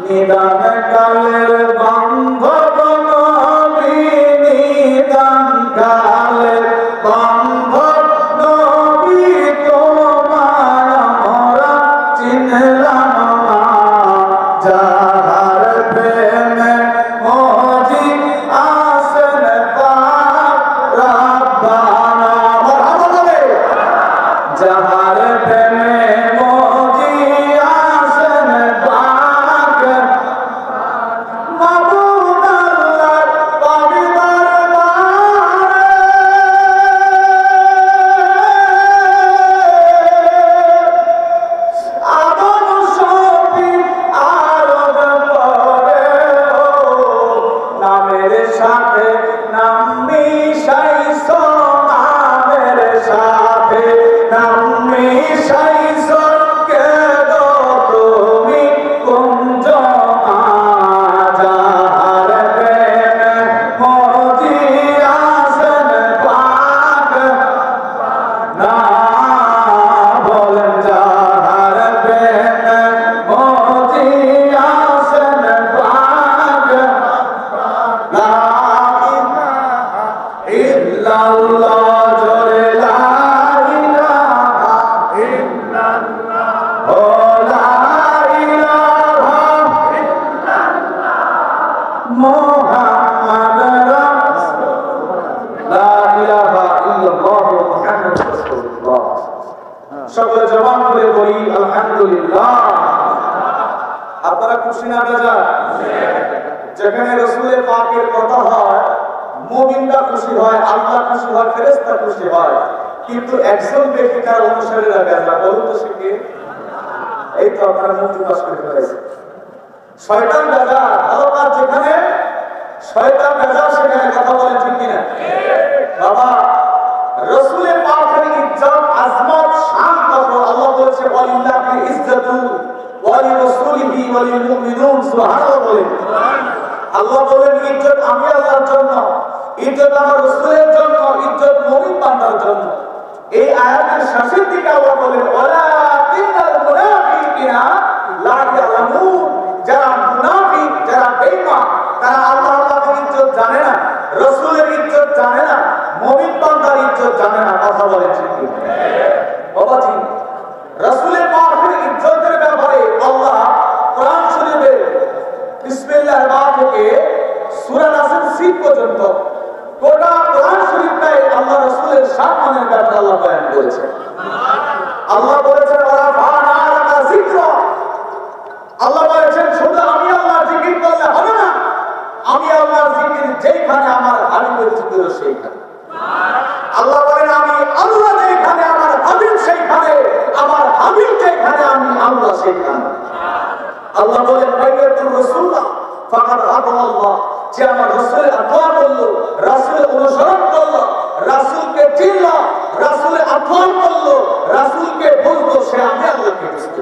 নিদান কালের সাথে নাম মিশাইছ আপনারা খুশি না যেখানে রসুলের পাকের কথা হয় খুশি হয়, আল্লাহ খুশি হয়, ফেরেশতা খুশি হয়। কিন্তু একজন ব্যক্তি তার বলুন তো এই তো আপনারা মুক্তি শয়তান ভালো কাজ যেখানে, শয়তান বেজা সেখানে কথা বলেন ঠিক কিনা? বাবা, রসুলের ইজ্জত আজমত শান করব আল্লাহ বলছে, ওয়ালিল্লাহি ইজ্জাতু ওয়ালি রাসূলিহি ওয়ালিল মুমিনুন সুবহানাল্লাহ বলেন। আল্লাহ বলেন, ইজ্জত আমি আল্লাহর জন্য, ইজ্জত আমার রাসূলের জন্য, ইজ্জত মুমিন বান্দার জন্য। এই আয়াতের শেষের দিকে আল্লাহ বলেন ওয়ালা তিনাল মুনাফিকিনা লা ইয়ালামুন যারা মুনাফিক যারা বেঈমান তারা আল্লাহ আল্লাহর ইজ্জত জানে না রাসূলের ইজ্জত জানে না মুমিন বান্দার ইজ্জত জানে না কথা বলেন ঠিক কি? বাবাজি রাসূলের পাকের ইজ্জতের ব্যাপারে আল্লাহ কোরআন শরীফে বিসমিল্লাহর বা থেকে সূরা নাসির সিট পর্যন্ত গোটা কোরআন শরীফটাই আল্লাহ রাসূলের সম্মানের ব্যাপারে আল্লাহ বয়ান করেছেন আল্লাহ বলেছেন ওরা ফানা লাকা যিকরা আল্লাহ বলেছেন শুধু আমি আল্লাহর জিকির করলে হবে না আমি আল্লাহর জিকির যেখানে আমার হাবিবের জিকির সেইখানে আল্লাহ বলেন আমি আল্লাহ যেখানে আমার হাবিব সেইখানে আমার হাবিব যেখানে আমি আল্লাহ বলেন বাইয়াতুর রাসূলুল্লাহ ফাকাদ আল্লাহ যে আমার রাসূলের আতোয়া করল, রাসূলের অনুসরণ করল, রাসূলকে চিনলো, রাসূলের আতোয়া করল, রাসূলকে বুঝলো সে আমি আল্লাহকে বুঝতে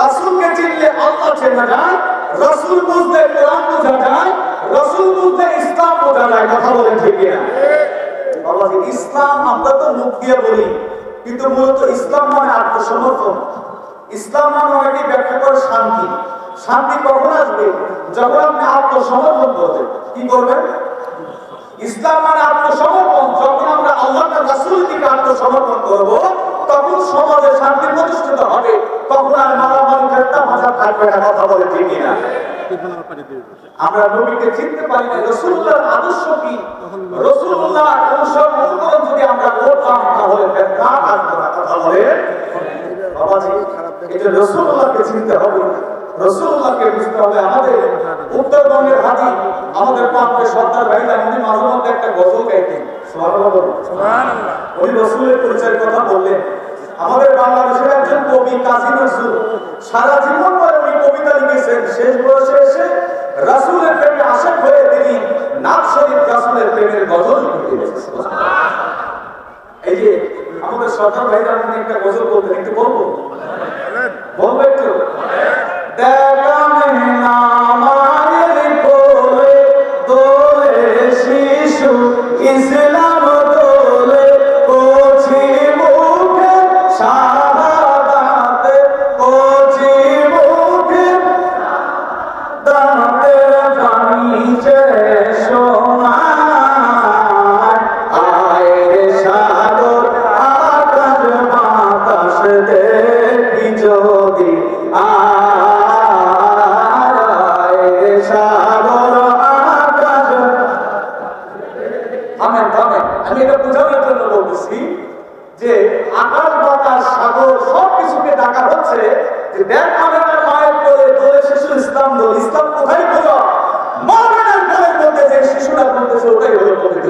রাসূলকে চিনলে আল্লাহ চেনা যায় রাসূল বুঝলে কোরআন বোঝা যায়, রাসূল বুঝলে ইসলাম বোঝা যায়, কথা বলেন ঠিক বাবা ইসলাম আমরা তো মুখ দিয়ে বলি, কিন্তু মূলত ইসলাম মানে আত্মসমর্পণ। ইসলাম মানে ব্যাখ্যা করে শান্তি। শান্তি কখন আসবে? যখন আপনি আত্মসমর্পণ করবেন। কি করবেন? ইসলাম মানে আত্মসমর্পণ। যখন আমরা আত্মসমর্পণ করব, তখন সমাজে শান্তি প্রতিষ্ঠিত হবে। তখন আর ভাষা থাকবে না, কথা বলে ঠিক না। আমরা নবীকে চিনতে পারি না রসুল্লাহর আদর্শ কি? রসুল্লাহ অনুসরণ যদি আমরা করতাম, তাহলে কথা বলে। বাবাজি এটা রসুল্লাহকে চিনতে হবে। রসুল্লাহকে বুঝতে হবে আমাদের উত্তরবঙ্গের হাজি আমাদের প্রান্তে সর্দার ভাইরা উনি মাঝে মধ্যে একটা গজল গাইতেন। উনি রসুলের পরিচয়ের কথা বললেন। আমাদের বাংলাদেশের একজন কবি কাজী নজরুল সারা জীবন পরে উনি কবিতা লিখেছেন। শেষ বয়সে এসে রাসূলের প্রেমে আশেক হয়ে তিনি নাথ শরীফ রাসূলের প্রেমের গজল লিখেছেন এই যে আমাদের সরকার ভাইরা আপনি একটা গজল বলতেন একটু বলব? বলব একটু? দেখানে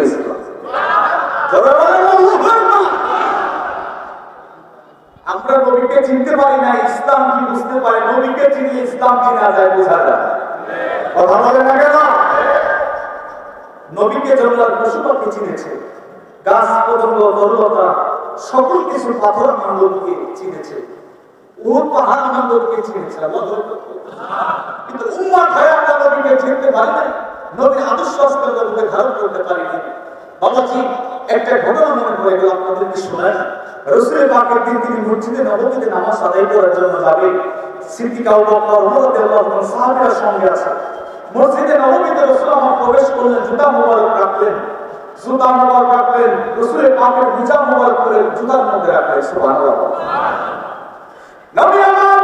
হয়েছে। আমরা নবীকে চিনতে পারি না, ইসলাম কি বুঝতে পারি? নবীকে চিনলে ইসলাম চিনা যায় বোঝা যায়। কথা বলে না কেন? নবীকে জঙ্গলার পশু পাখি চিনেছে, গাছ পতঙ্গ তরুলতা সকল কিছু পাথর আনন্দকে চিনেছে ওর পাহাড় আনন্দকে চিনেছে কিন্তু উম্মার হয়ে আমরা নবীকে চিনতে পারি না নবীর আদর্শ আস্থার মধ্যে ধারণ করতে পারিনি। বাবাজি, একটা ঘটনা মনে পড়ে গেল, আপনাদেরকে শোনায়। রসুলের পাকের দিন তিনি মসজিদে নবমীতে নামাজ আদায় করার জন্য যাবে। সিদ্দিকা আবু বকর ওমর রাদিয়াল্লাহু সাহাবীরা সঙ্গে আছে। মসজিদে নবমীতে রসুল আমার প্রবেশ করলেন, জুতা মোবারক রাখলেন। জুতা মোবারক রাখলেন, রসুলের পাকের বিচার মোবারক করে জুতার মধ্যে রাখলেন সুবহানাল্লাহ। নবী আমার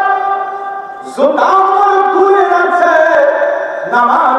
জুতা মোবারক খুলে রাখছে, নামাজ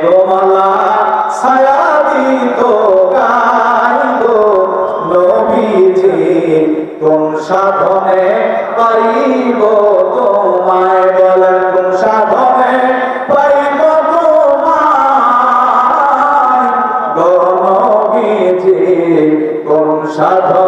মেঘমালা ছায়া দিত গাইব নবীজি, কোন সাধনে পাইব তোমায় বলেন কোন সাধনে পাইব তোমায় গো কোন সাধনে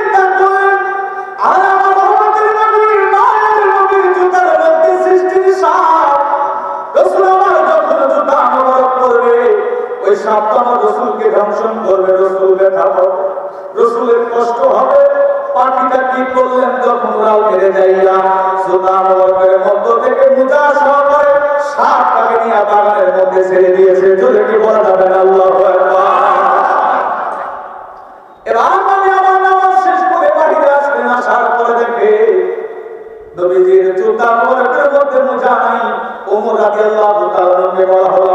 সাপ। রসুল আমার যখন জুতা মোবারক করবে, ওই সাপটা আমার রসুলকে ধ্বংসন করবে, রসুল ব্যথা পাবে। রসুলের কষ্ট হবে, পাখিটা কি করলেন যখন উড়াল মেরে যাইয়া জুতা মোবারকের মধ্য থেকে মুজা সহকারে সাপটাকে নিয়ে বাগানের মধ্যে ছেড়ে দিয়েছে। জোরে কি বলা যাবে না? আল্লাহু এবার আমি আমার নামাজ শেষ করে বাড়িতে আসলেন, আসার পরে দেখে নবীজির জুতা মোবারকের মধ্যে রাদিয়াল্লাহু তাআলাকে বলা হলো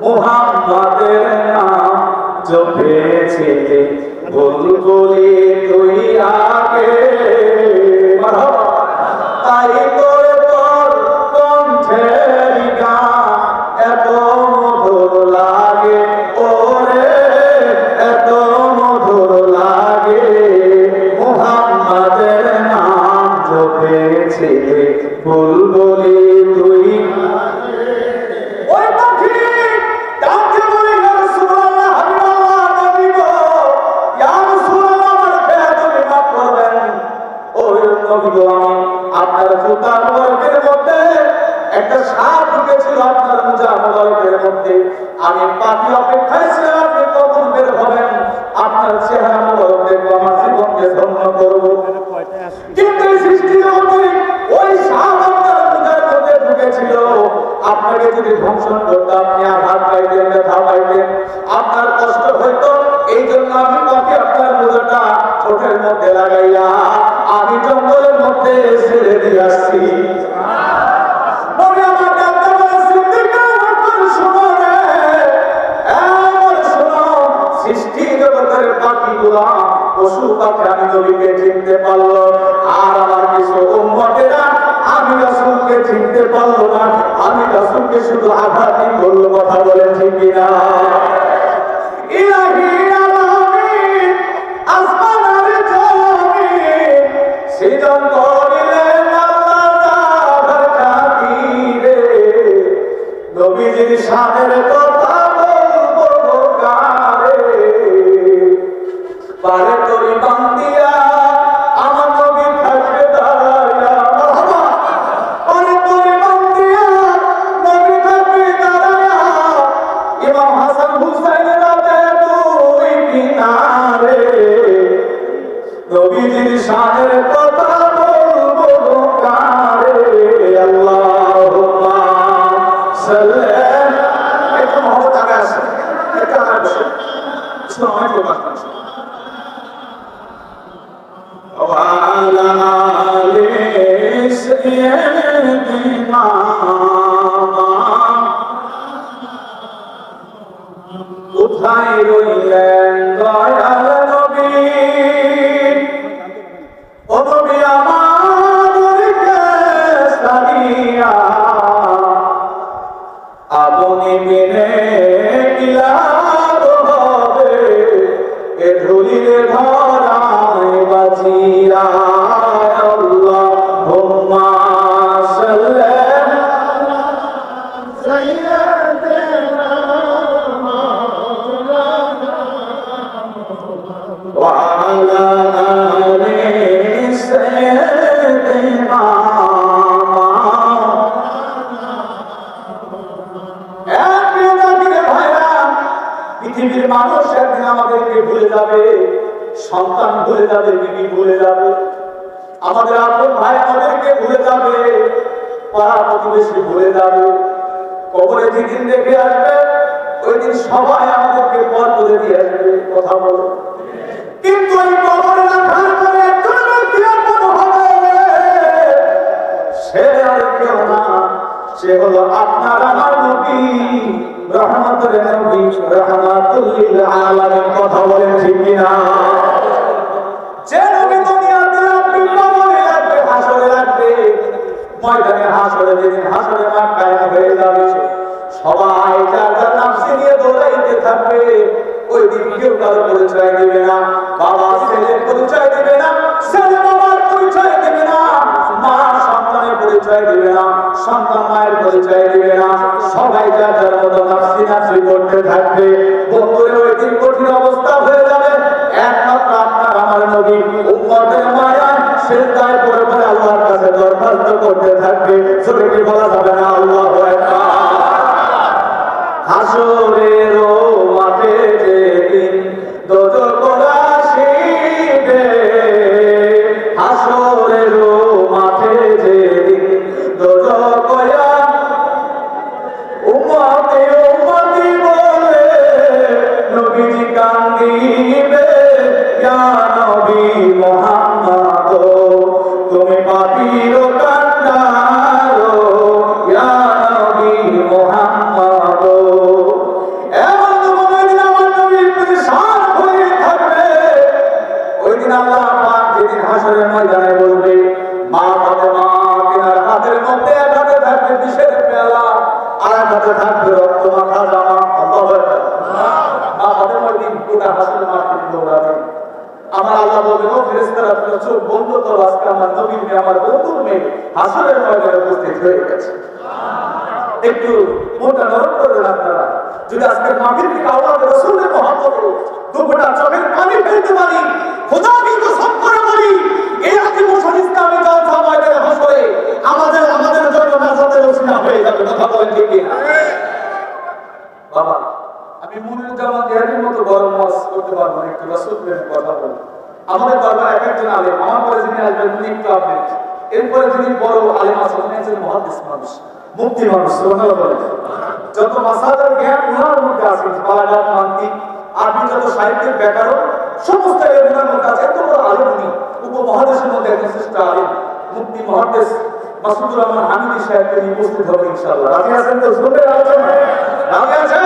মুহাম্মাদের নাম জপেছে বুলবুলি তুই আগে। তাই করে মোবারকের মধ্যে আমি পাখি অপেক্ষায় ছিলাম। মানুষ একদিন আমাদেরকে ভুলে যাবে, সন্তান ভুলে যাবে, বিবি ভুলে যাবে। আমাদের আপন ভাই আমাদেরকে ভুলে যাবে, পাড়া প্রতিবেশী ভুলে যাবে। কবরে যেদিন দেখে আসবে ওই দিন সবাই আমাদেরকে পর করে দিয়ে আসবে। কথা বলো। কিন্তু এই কবরে পরে সে আর কেউ না, সে হলো আপনার আমার নবী। রহমতের নবী রহমাতুল লিল আলামিন, কথা বলেন ঠিক কিনা? যে নবী দুনিয়াতে রাখবে কবরে রাখবে হাসরে রাখবে ময়দানে হাসরে যেদিন হাসরে মাঠ কায়েম হয়ে যাবে সবাই যার যার নাফসি নিয়ে দৌড়াইতে থাকবে, ওই দিন কেউ কারও পরিচয় দিবে না। বাবা ছেলের পরিচয় দিবে না, ছেলে বাবার পরিচয় দিবে না। মা পরিচয় দিবে না, সন্তান মায়ের পরিচয় দিবে না, সবাই যার যার মতো নাফসি নাফসি করতে থাকবে, বন্ধুরে ওই দিন কঠিন অবস্থা হয়ে যাবে। একমাত্র আপনার আমার নবী, উম্মতের মায়া সেজদায় পরে পরে আল্লাহর কাছে দরখাস্ত করতে থাকবে। ছোট বলা যাবে না, আল্লাহ? আমার জমিনে আমার বন্ধুর মেয়ে হাসরের ময়দানে উপস্থিত হয়ে গেছে। একটু মোটা নরম করবেন আপনারা। যদি আজকে মাগরিবকে আল্লাহ রসুলের মহাপদে দুপুরটা চোখের পানি ফেলতে পারি, খোদা কিন্তু সব করে বলি এই আদি মোশন ইসলামী জলসা ময়দানে হাসরে আমাদের আমাদের জন্য নাজাতের ওসিলা হয়ে যাবে কথা বলেন ঠিক কিনা বাবা আমি মুনির জামান দেহারির মতো গরম মাস করতে পারব না একটু রসুল প্রেমের কথা বলি আমাদের দরবার এক একজন আলেম আমার পরে যিনি আসবেন উনি একটু আপনি এরপরে যিনি বড় আলেম আছেন উনি একজন মহাদিস মানুষ মুক্তি মানুষ সুবহানাল্লাহ বলে যত মাসাদার জ্ঞান উনার মধ্যে আছে মান্তি আরবি যত সাহিত্যের ব্যাকরণ, সমস্ত মধ্যে আছে, এত বড় আলেম উনি উপমহাদেশের মধ্যে একজন শ্রেষ্ঠ আলেম মুক্তি মহাদেশ মাসুদুর রহমান হামিদি সাহেব তিনি উপস্থিত হবে ইনশাআল্লাহ। রাজি আছেন তো শুনতে আলোচনা? রাজি আছেন?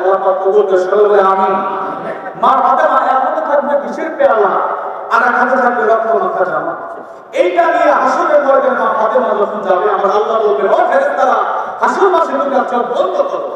আল্লাহ পাক কবুল করে সকলে নিয়ে বন্ধ করো।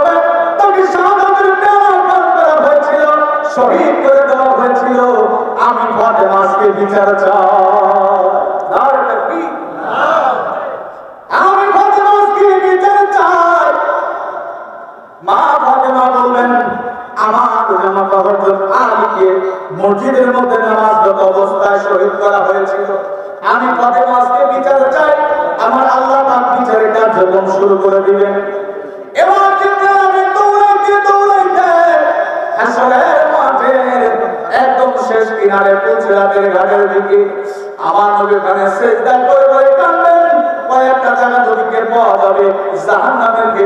শহীদ করে দেওয়া হয়েছিল। আমি ফাতেমাকে বিচার চাই।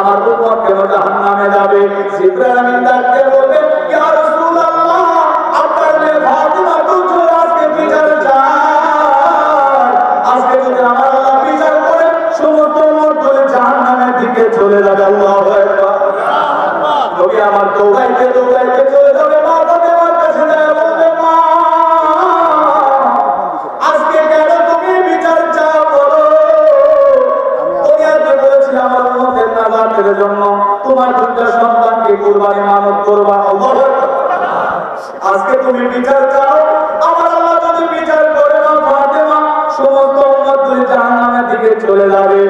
আমার উম্মত কেন জাহান্নামে যাবে। জিব্রাইল আমিন ডাকিয়া সন্তানকে কুরবানি মানত করবা। আজকে তুমি বিচার চাও। আমার আল্লাহ যদি বিচার করে মা ফাতেমা, সমস্ত উম্মত দুই জাহান্নামের দিকে চলে যাবে।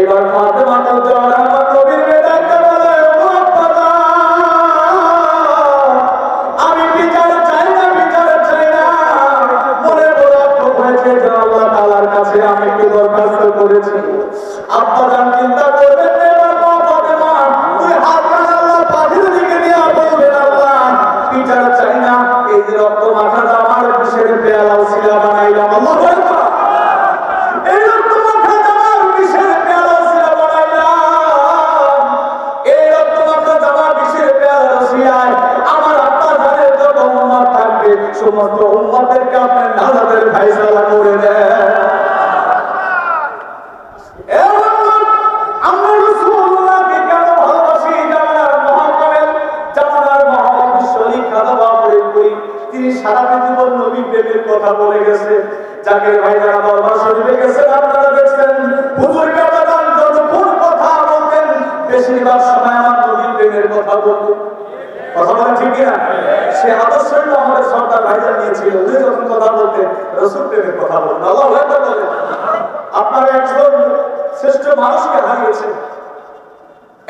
এবার ফাতেমা তো জ্বর আমার নবীর আমি বিচার চাই না চাই না। কাছে আমি একটু দরখাস্ত করেছি। থাকবে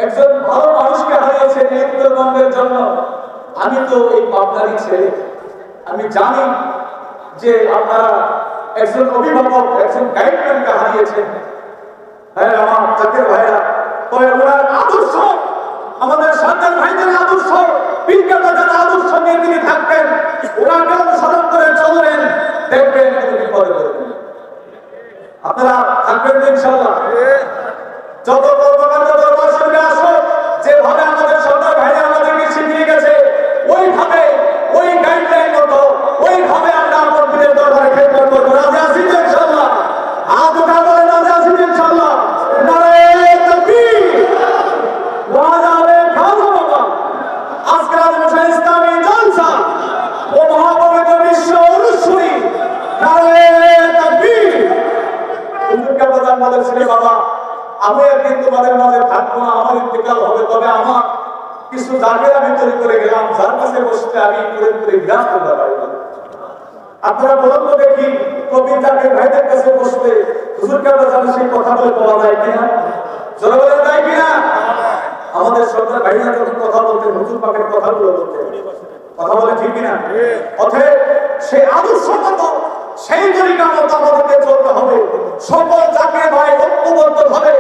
একজন ভালো মানুষকে এই উত্তরবঙ্গের জন্য। আমি তো এই পাবনারই ছেলে। আমি জানি যে আপনারা একজন অভিভাবক, একজন গাইডম্যানকে হারিয়েছেন। হ্যাঁ আমার ভাইরা তবে ওনার আদর্শ। আমাদের সন্তান ভাইদের আদর্শ বিজ্ঞাতা যারা আদর্শ নিয়ে তিনি থাকবেন। ওনাকে অনুসরণ করে চলবেন, দেখবেন বিপদে পড়বেন আপনারা থাকবেন ইনশাল্লাহ যত কর্মকাণ্ড যেভাবে আমাদের সরকার ভাইরা আমাদেরকে শিখিয়ে গেছে, ওইভাবে ওই গাইডলাইন মতো, ওইভাবে আমরা আমার পীরের দরবারে খেদমত করব। রাজি আছি তো ইনশাল্লাহ হাত উঠা বলে রাজি আছি তো ইনশাল্লাহ ইসলামী জলসা। ও মহাপবিত্র বিশ্ব অনুসরী। নারে তাকবীর বাবা। আমি একদিন তোমাদের মাঝে থাকব না, আমার ইন্তেকাল হবে। তবে আমার কিছু জায়গায় আমি তৈরি করে গেলাম, যার কাছে বসতে আমি করে করে বিরাজ করতে পারি আপনারা বলুন তো দেখি কবি জাকির ভাইদের কাছে বসতে হুজুর জানি সেই কথা বলে পাওয়া যায় কিনা? জোরে বলে যায় কিনা? আমাদের সরকার ভাইরা যখন কথা বলতেন, হুজুর পাকের কথাগুলো বলতেন। কথা বলে ঠিক কিনা? অতএব সেই আদর্শ মতো সেই তরিকা মতো আমাদেরকে চলতে হবে। সকল জাতির ভাই ঐক্যবদ্ধ ভাবে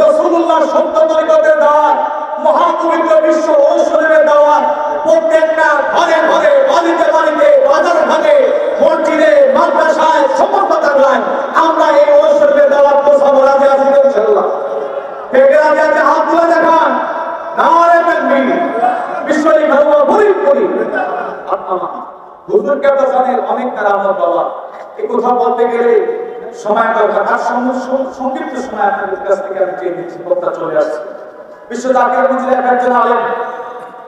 রসুল্লাহ সত্য তরিকতের দেওয়ার মহাপবিত্র বিশ্ব ঔষধের দেওয়ার প্রত্যেকটা ঘরে ঘরে বাড়িতে বাড়িতে বাজার ঘাটে মসজিদে মাদ্রাসায় সমস্ত জায়গায় আমরা এই ঔষধের দাওয়াত পৌঁছাবো রাজি আছি তো ইনশাআল্লাহ কে রাজি আছে হাত তুলে দেখান নারে তাকবীর বিশ্বলি ধর্ম ভরি করি হুজুর কেবলা জানেন অনেক কারামত বাবা এই কথা বলতে গেলে সময় দরকার আর সম- সম- সংক্ষিপ্ত সময় আপনাদের কাছ থেকে আমি চেয়ে দিচ্ছি বক্তা চলে আসছে বিশ্ব জাকির এক একজন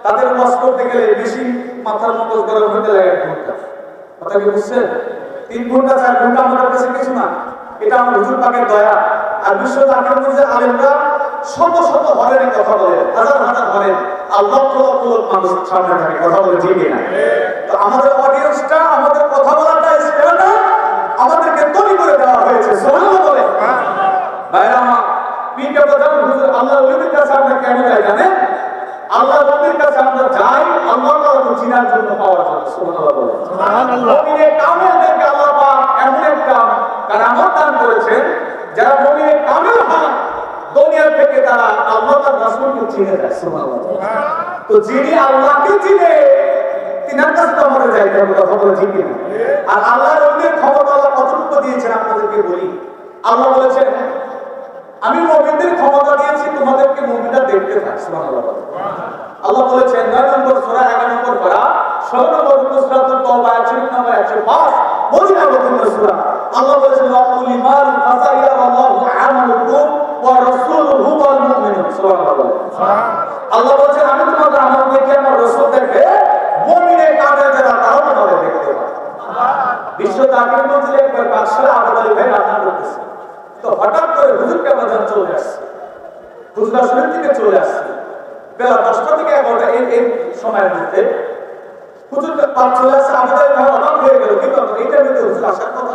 তাদের ওয়াজ করতে গেলে বেশি মাথার লাগে এক ঘণ্টা কথা কি বুঝছেন? তিন ঘণ্টা, চার ঘণ্টা আমাদের কাছে কিছু না। এটা আমার হুজুর পাকের দয়া। আর বিশ্ব জাকির মঞ্জিলে আলেমরা শত শত হরের কথা বলে, হাজার হাজার হরেন আর লক্ষ লক্ষ লোক মানুষ সামনে থাকে, কথা বলে ঠিক না তো আমাদের অডিয়েন্সটা আমাদের কথা বলাটা স্ট্যান্ডার্ড আমাদেরকে তৈরি করে দেওয়া হয়েছে সুবহানাল্লাহ বলে ভাইরা আমার পীরকে বোঝান হুজুর আল্লাহ ওলিদের কাছে আমরা কেন যাই জানেন আল্লাহ ওলিদের কাছে আমরা যাই আল্লাহ তাআলাকে চিনার জন্য পাওয়ার জন্য সুবহানাল্লাহ বলে মুমিনে কামেলদেরকে আল্লাহ পাক এমন একটা কারামত দান করেছেন যারা মুমিনে কামেল হন দুনিয়া থেকে তারা আল্লাহ তার রাসূলকে চিনে যায় সুবহানাল্লাহ তো যিনি আল্লাহকে চিনে তিনার কাছে তো আমরা যাই কথা বলে ঠিক না আর আল্লাহর রঙের ক্ষমতা আল্লাহ কতটুকু দিয়েছেন আপনাদেরকে বলি আল্লাহ বলেছেন আমি মুমিনদের ক্ষমতা দিয়েছি তোমাদেরকে মুমিনরা দেখতে থাক সুবহানাল্লাহ বলে। আল্লাহ বলেছেন নয় নম্বর সূরা 11 নম্বর পারা 16 নম্বর সূরাতুল তাওবা 1 নম্বর 105 মদিনা মদিনা সূরা আল্লাহ বলেছেন ওয়াকুল ইমান ফাসাইয়া আল্লাহু আমালুকুম ওয়া রাসূলুহু ওয়াল মুমিনুন সুবহানাল্লাহ বলে। আল্লাহ বলেছেন আমি তোমাদের আমল দেখে আমার রাসূল দেখে মুমিনের কামে যারা তারাও তোমাদের দেখতে পাবে বিশ্ব জাকির একবার বাদশাহ আবু আলী ভাই রান্না করতেছে। তো হঠাৎ করে হুজুর কেমন চলে আসছে। হুজুর আসলের দিকে চলে আসছে। বেলা দশটা থেকে এগারোটা এই এই সময়ের মধ্যে হুজুর পাঁচ চলে আসছে আবু আলী ভাই অবাক হয়ে গেল, কিন্তু এইটার মধ্যে হুজুর আসার কথা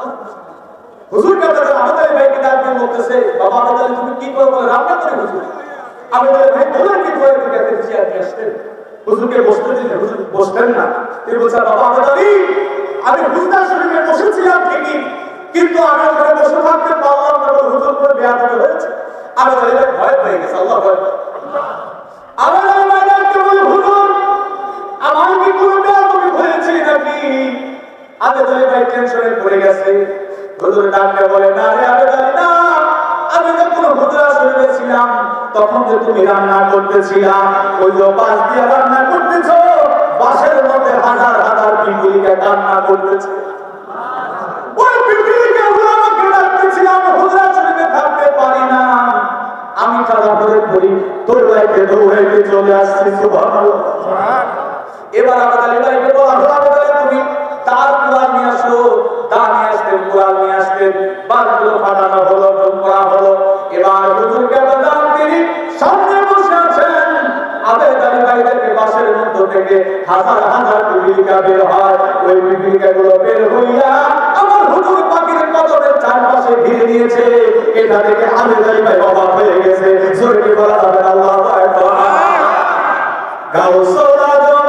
হুজুর কেমন আবু আলী ভাইকে ডাক দিয়ে বলতেছে, বাবা আবু আলী তুমি কি করো রান্না করে হুজুর। আবু আলী ভাই বলেন কি করে তুমি একটা চেয়ার নিয়ে আসলেন হুজুরকে বসতে দিলেন হুজুর বসলেন না। তিনি বলছেন, বাবা আবু আলী আমি হুজুর শরীফে বসেছিলাম ঠিকই, কিন্তু আমি ওখানে বসে থাকতে পারলাম না হুজুর করে বেয়া হয়েছে। আমি ভয় পেয়ে গেছে, আল্লাহ ভয় আমার আমাদেরকে বলে হুজুর আমার কি কোনো বেয়া তুমি হয়েছে নাকি? আমি বলি ভাই টেনশনে পড়ে গেছে। হুজুর ডাকতে বলে, না রে আমি জানি না, আমি যখন হুজুর শরীরে ছিলাম। তখন যে তুমি রান্না করতেছিলাম ওই যে পাশ দিয়ে রান্না করতেছো বাসের মধ্যে হাজার পিপিলিকা রান্না করতেছে। ওই আমি করে তোর লাইফে চলে আসছি, সুবহানাল্লাহ। এবার আমাদের হলো তুমি, তার কুড়াল নিয়ে আসো তার নিয়ে আসতেন কুড়াল নিয়ে আসতেন, বাসগুলো ফাটানো হলো থেকে হাজার হাজার পিপিলিকা বের হয়, ওই পিপিলিকা গুলো বের হইয়া আমার হুজুর পাখির কদমের চারপাশে ঘিরে দিয়েছে। এটা দেখে আমি যাই ভাই অবাক হয়ে গেছে। জোরে বলা যাবে আল্লাহ গাউসুল আজম